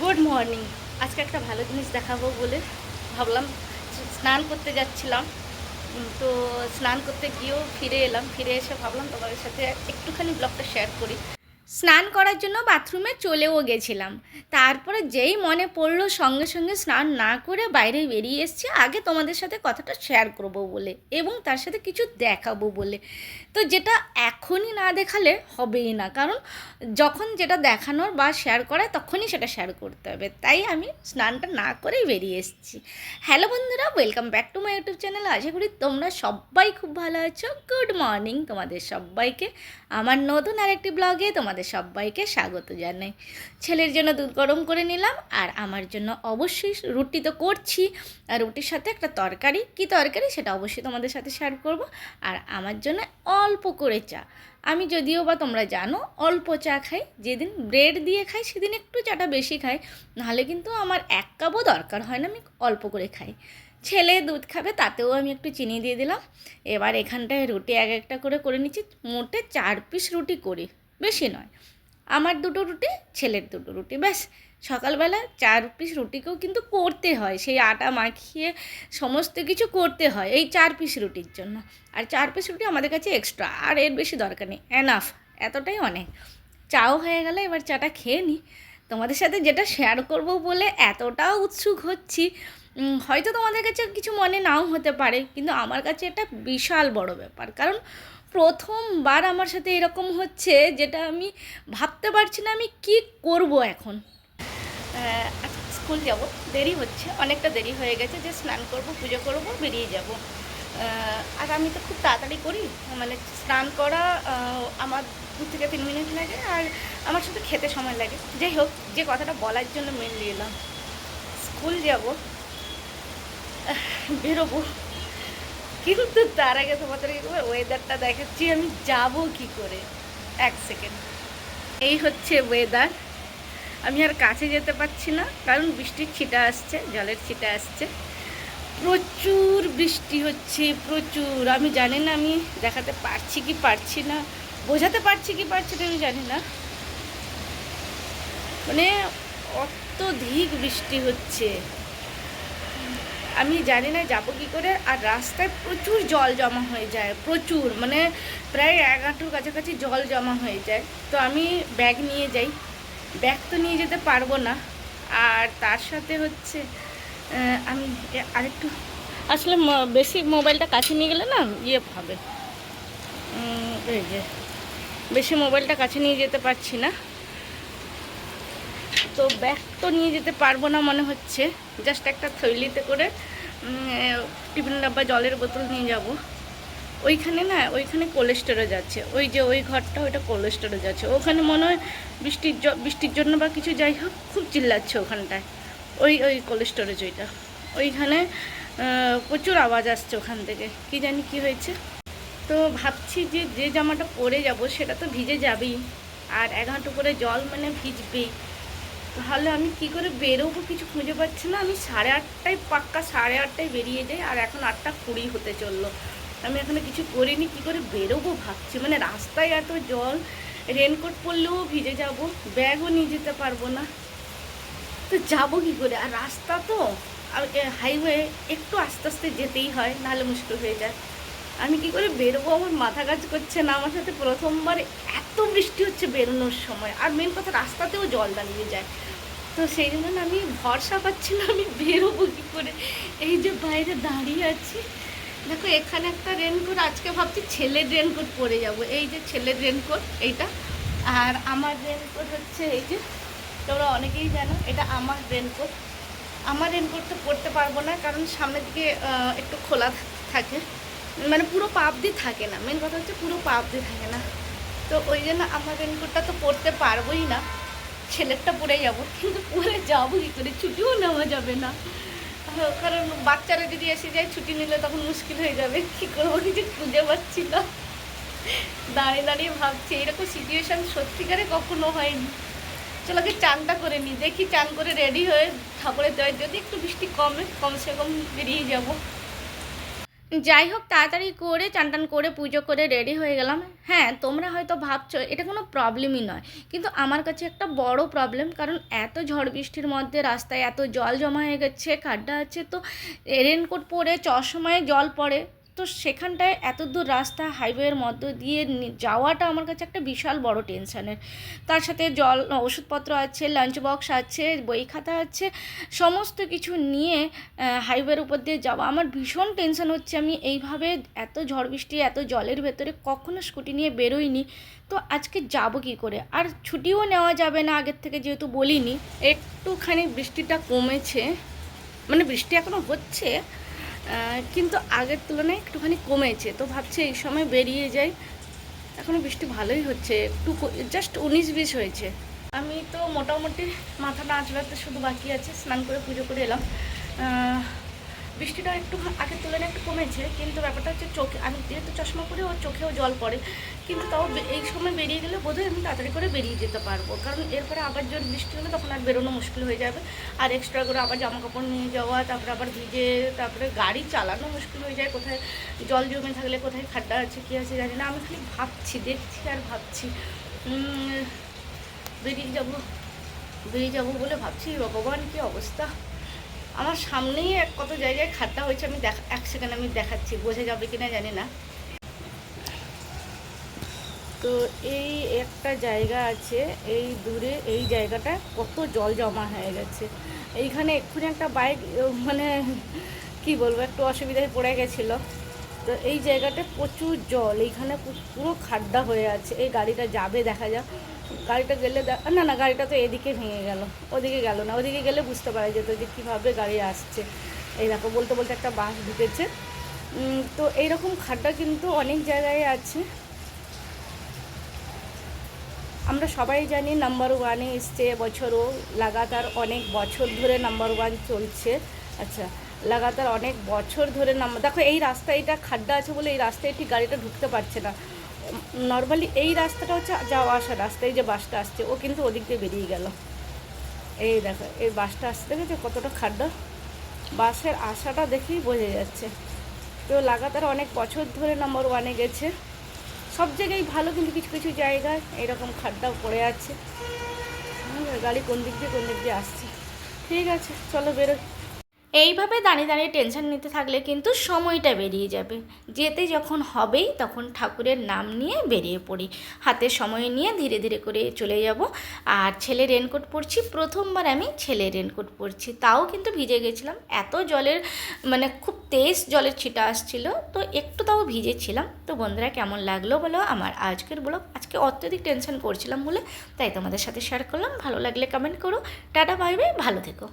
Good morning আজকে একটা ভালো জিনিস দেখাবো বলে ভাবলাম, স্নান করতে যাচ্ছিলাম। তো স্নান করতে গিয়েও ফিরে এলাম। ফিরে এসে ভাবলাম তোমাদের সাথে একটুখানি ব্লগটা শেয়ার করি। স্নান করার জন্য বাথরুমে চলেও গেছিলাম। তারপরে যেই মনে পড়ল, সঙ্গে সঙ্গে স্নান না করে বাইরে বেরিয়ে এসেছি, আগে তোমাদের সাথে কথাটা শেয়ার করব বলে এবং তার সাথে কিছু দেখাবো বলে। তো যেটা এখনই না দেখালে হবেই না, কারণ যখন যেটা দেখানোর বা শেয়ার করায় তখনই সেটা শেয়ার করতে হবে। তাই আমি স্নানটা না করেই বেরিয়ে এসেছি। হ্যালো বন্ধুরা welcome back to my YouTube channel আশা করি তোমরা সবাই খুব ভালো আছো। গুড মর্নিং তোমাদের সবাইকে। আমার নতুন আরেকটি ব্লগে তোমাদের সবাইকে স্বাগত জানাই। ছেলের জন্য দুধ গরম করে নিলাম আর আমার জন্য অবশ্যই রুটি তো করছি। আর রুটির সাথে একটা তরকারি। কি তরকারি? সেটা অবশ্যই তোমাদের সাথে শেয়ার করব। আর আমার জন্য অল্প করে চা। আমি যদিও বা তোমরা জানো, অল্প চা খাই। যেদিন ব্রেড দিয়ে খাই, সেদিন একটু চাটা বেশি খাই। নাহলে কিন্তু আমার এক কাপও দরকার হয় না, আমি অল্প করে খাই। ছেলে দুধ খাবে, তাতেও আমি একটু চিনি দিয়ে দিলাম। এবার এখানটায় রুটি এক একটা করে করে নিচ্ছি। মোটে চার পিস রুটি করি। বেশি নয়। আমার দুটো রুটি, ছেলের দুটো রুটি। ব্যাস, সকালবেলা চার পিস রুটিকেও কিন্তু করতে হয়। সেই আটা মাখিয়ে সমস্ত কিছু করতে হয় এই চার পিস রুটির জন্য। আর চার পিস রুটি আমাদের কাছে এক্সট্রা আর এর বেশি দরকার নেই। এনাফ এতটাই অনেক। চাও হয়ে গেলে এবার চাটা খেয়ে নিই তোমাদের সাথে যেটা শেয়ার করব বলে এতটাও উৎসুক হচ্ছি হয়তো তোমাদের কাছে কিছু মনে নাও হতে পারে, কিন্তু আমার কাছে এটা বিশাল বড় ব্যাপার। কারণ প্রথমবার আমার সাথে এরকম হচ্ছে যেটা আমি ভাবতে পারছি না আমি কি করব এখন। আহ, স্কুল যাব দেরি হচ্ছে অনেকটা দেরি হয়ে গেছে যে স্নান করব পুজো করব বেরিয়ে যাব। আর আমি তো খুব তাড়াতাড়ি করি মানে স্নান করা আমার দু থেকে তিন মিনিট লাগে আর আমার শুধু খেতে সময় লাগে। যাই হোক যে কথাটা বলার জন্য মেনলি এলাম। স্কুল যাব বেরোবো। কিন্তু তার আগে তোমাদের ওয়েদারটা দেখাচ্ছি, আমি যাব কি করে? এক সেকেন্ড এই হচ্ছে ওয়েদার আমি আর কাছে যেতে পারছি না, কারণ বৃষ্টির ছিটা আসছে, জলের ছিটা আসছে। প্রচুর বৃষ্টি হচ্ছে, প্রচুর। আমি জানি না, আমি দেখাতে পারছি কি পারছি না, বোঝাতে পারছি কি পারছি না, আমি জানি না। মানে অত্যধিক বৃষ্টি হচ্ছে। আমি জানি না যাব কী করে, আর রাস্তায় প্রচুর জল জমা হয়ে যায়, প্রচুর মানে প্রায় এক হাঁটুর কাছাকাছি জল জমা হয়ে যায়। তো আমি ব্যাগ নিয়ে যাই, ব্যাগ তো নিয়ে যেতে পারব না। আর তার সাথে হচ্ছে আমি আরেকটু, আসলে বেশি মোবাইলটা কাছে নিয়ে গেলে না ইয়ে হবে। এই যে, বেশি মোবাইলটা কাছে নিয়ে যেতে পারছি না। তো ব্যাগ তো নিয়ে যেতে পারব না মনে হচ্ছে। জাস্ট একটা থৈলিতে করে টিফিন ডাব্বা জলের বোতল নিয়ে যাব। ওইখানে না, ওইখানে কোল্ড স্টোরেজ আছে ওই যে ওই ঘরটা, ওইটা কোল্ড স্টোরেজ আছে ওখানে মনে হয় বৃষ্টির বৃষ্টির জন্য বা কিছু যাই হোক, খুব চিল্লাচ্ছে ওখানটায়। ওই ওই কোল্ড স্টোরেজ ওইটা ওইখানে প্রচুর আওয়াজ আসছে ওখান থেকে। কি জানি কি হয়েছে। তো ভাবছি যে যে জামাটা পরে যাব, সেটা তো ভিজে যাবেই। আর এক হাঁটু করে জল মানে ভিজবেই। তাহলে আমি কি করে বেরোবো কিছু খুঁজে পাচ্ছি না। আমি সাড়ে আটটায় পাক্কা সাড়ে আটটায় বেরিয়ে যাই আর এখন আটটা কুড়ি হতে চলল। আমি এখনও কিছু করিনি, কি করে বেরোবো ভাবছি। মানে রাস্তায় এত জল রেনকোট পরলেও ভিজে যাব ব্যাগও নিয়ে যেতে পারব না। তো যাব কি করে? আর রাস্তা তো, আর হাইওয়ে একটু আস্তে আস্তে যেতেই হয়, নাহলে মুশকিল হয়ে যায়। আমি কি করে বেরোবো? আমার মাথা কাজ করছে না। আমার সাথে প্রথমবার এত বৃষ্টি হচ্ছে বেরোনোর সময়। আর মেন কথা রাস্তাতেও জল দাঁড়িয়ে যায়। তো সেই জন্য আমি ভরসা পাচ্ছি না, আমি বেরোবো কী করে? এই যে বাইরে দাঁড়িয়ে আছি। দেখো, এখানে একটা রেনকোট আজকে ভাবছি ছেলের রেনকোট পরে যাব। এই যে ছেলের রেনকোট এইটা। আর আমার রেনকোট হচ্ছে এই যে, তোমরা অনেকেই জানো, এটা আমার রেনকোট আমার রেনকোট তো পরতে পারব না, কারণ সামনের দিকে একটু খোলা থাকে। মানে পুরো পা অব্দি থাকে না। মেন কথা হচ্ছে পুরো পা অব্দি থাকে না। তো ওই জন্য আমার রেনকোটটা তো পরতে পারবোই না। ছেলেরটা পরে যাব, কিন্তু পরে যাব কী করে? ছুটিও নেওয়া যাবে না। কারণ বাচ্চারা যদি এসে যায়, ছুটি নিলে তখন মুশকিল হয়ে যাবে। কী করব? কিছু খুঁজে পাচ্ছি না। দাঁড়িয়ে দাঁড়িয়ে ভাবছি, এরকম সিচুয়েশান সত্যিকারে কখনো হয়নি। চলো আগে চানটা করে নিই, দেখি চান করে রেডি হয়ে ঠাকুরের জয় যদি একটু বৃষ্টি কমে, কমসে কম বেরিয়ে যাব। যাই হোক তাড়াতাড়ি করে চান টান করে, পুজো করে রেডি হয়ে গেলাম। হ্যাঁ তোমরা হয়তো ভাবছ, এটা কোনো প্রবলেমই নয়। কিন্তু আমার কাছে একটা বড় প্রবলেম কারণ এত ঝড় বৃষ্টির মধ্যে রাস্তায় এত জল জমা হয়ে গেছে, খাড্ডা আছে, তো রেনকোট পরে চশমায় জল পড়ে। তো সেখানটায় এত দূর রাস্তা হাইওয়ের মধ্য দিয়ে যাওয়াটা আমার কাছে একটা বিশাল বড় টেনশনের তার সাথে জল, ওষুধপত্র আছে লাঞ্চ বক্স আছে, বই খাতা আছে, সমস্ত কিছু নিয়ে হাইওয়ের উপর দিয়ে যাওয়া। আমার ভীষণ টেনশন হচ্ছে আমি এইভাবে এত ঝড় বৃষ্টি, এত জলের ভেতরে কখনো স্কুটি নিয়ে বেরোইনি। তো আজকে যাব কি করে? আর ছুটিও নেওয়া যাবে না আগের থেকে যেহেতু বলিনি। একটুখানি বৃষ্টিটা কমেছে। মানে বৃষ্টি এখনও হচ্ছে কিন্তু আগের তুলনায় একটুখানি কমেছে। তো ভাবছি এই সময় বেরিয়ে যাই। এখনও বৃষ্টি ভালোই হচ্ছে। একটু জাস্ট উনিশ বিশ হয়েছে। আমি তো মোটামুটি মাথাটা আঁচড়াতে শুধু বাকি আছে, স্নান করে পুজো করে এলাম। বৃষ্টিটা একটু আগের তুলনায় একটু কমেছে, কিন্তু ব্যাপারটা হচ্ছে চোখে আমি যেহেতু চশমা পরে, ওর চোখেও জল পড়ে। কিন্তু তাও এই সময় বেরিয়ে গেলে বোধহয় আমি তাড়াতাড়ি করে বেরিয়ে যেতে পারব। কারণ এরপরে আবার যদি বৃষ্টি হলে, তখন আর বেরোনো মুশকিল হয়ে যাবে। আর এক্সট্রা করে আবার জামা কাপড় নিয়ে যাওয়া, তারপরে আবার ভিজে, তারপরে গাড়ি চালানো মুশকিল হয়ে যায়। কোথায় জল জমে থাকলে কোথায় খাড্ডা আছে, কী আছে জানি না। আমি খালি ভাবছি, দেখছি আর ভাবছি। বেরিয়ে যাব বেরিয়ে যাব বলে ভাবছি। ভগবান, কী অবস্থা? আমার সামনেই এক কত জায়গায় খাড্ডা হয়েছে, আমি দেখা, এক সেকেন্ড আমি দেখাচ্ছি, বোঝা যাবে কিনা জানি না। তো এই একটা জায়গা আছে, এই দূরে এই জায়গাটা কত জল জমা হয়ে গেছে। এইখানে এক্ষুনি একটা বাইক মানে কি বলব, একটু অসুবিধায় পড়ে গেছিল। তো এই জায়গাটা প্রচুর জল, এইখানে পুরো খাড্ডা হয়ে আছে, এই গাড়িটা যাবে, দেখা যাক। গাড়িটা গেলে না না, গাড়িটা তো এদিকে ভেঙে গেল। ওদিকে গেল না, ওদিকে গেলে বুঝতে পারা যেত যে কীভাবে গাড়ি আসছে। এই দেখো, বলতে বলতে একটা বাস ঢুকেছে। তো এইরকম খাড্ডা কিন্তু অনেক জায়গায় আছে। আমরা সবাই জানি নাম্বার ওয়ানে এসছে বছরও লাগাতার অনেক বছর ধরে নাম্বার ওয়ান চলছে। আচ্ছা লাগাতার অনেক বছর ধরে নাম্বার দেখো, এই রাস্তায় রাস্তাটা খাড্ডা আছে বলে এই রাস্তায় ঠিক গাড়িটা ঢুকতে পারছে না। নর্মালি এই রাস্তাটা হচ্ছে যাওয়া আসা রাস্তায় যে বাসটা আসছে, ও কিন্তু ওদিক দিয়ে বেরিয়ে গেল। এই দেখো, এই বাসটা আসতে দেখেছ কতটা খাড্ডা? বাসের আশাটা দেখেই বোঝা যাচ্ছে। তো লাগাতার অনেক বছর ধরে নম্বর ওয়ানে গেছে। সব জায়গায় ভালো কিন্তু কিছু কিছু জায়গায় এরকম খাড্ডা পড়ে আছে। গাড়ি কোন দিক দিয়ে, কোন দিক দিয়ে আসছে। ঠিক আছে, চলো বেরো। এইভাবে দাঁড়িয়ে দাঁড়িয়ে টেনশন নিতে থাকলে কিন্তু সময়টা বেরিয়ে যাবে। যেতে যখন হবেই তখন ঠাকুরের নাম নিয়ে বেরিয়ে পড়ি। হাতে সময় নিয়ে ধীরে ধীরে করে চলে যাব। আর ছেলে রেনকোট পরছি, প্রথমবার আমি ছেলে রেনকোট পরছি। তাও কিন্তু ভিজে গেছিলাম। এত জলের মানে খুব তেজ জলের ছিটা আসছিল, তো একটু তাও ভিজেছিলাম। তো বন্ধুরা কেমন লাগল বলো? আমার আজকের ব্লগ, আজকে অত্যধিক টেনশন করছিলাম বলে, তাই তোমাদের সাথে শেয়ার করলাম। ভালো লাগলে কমেন্ট করো। টাটা বাই বাই ভালো থেকো।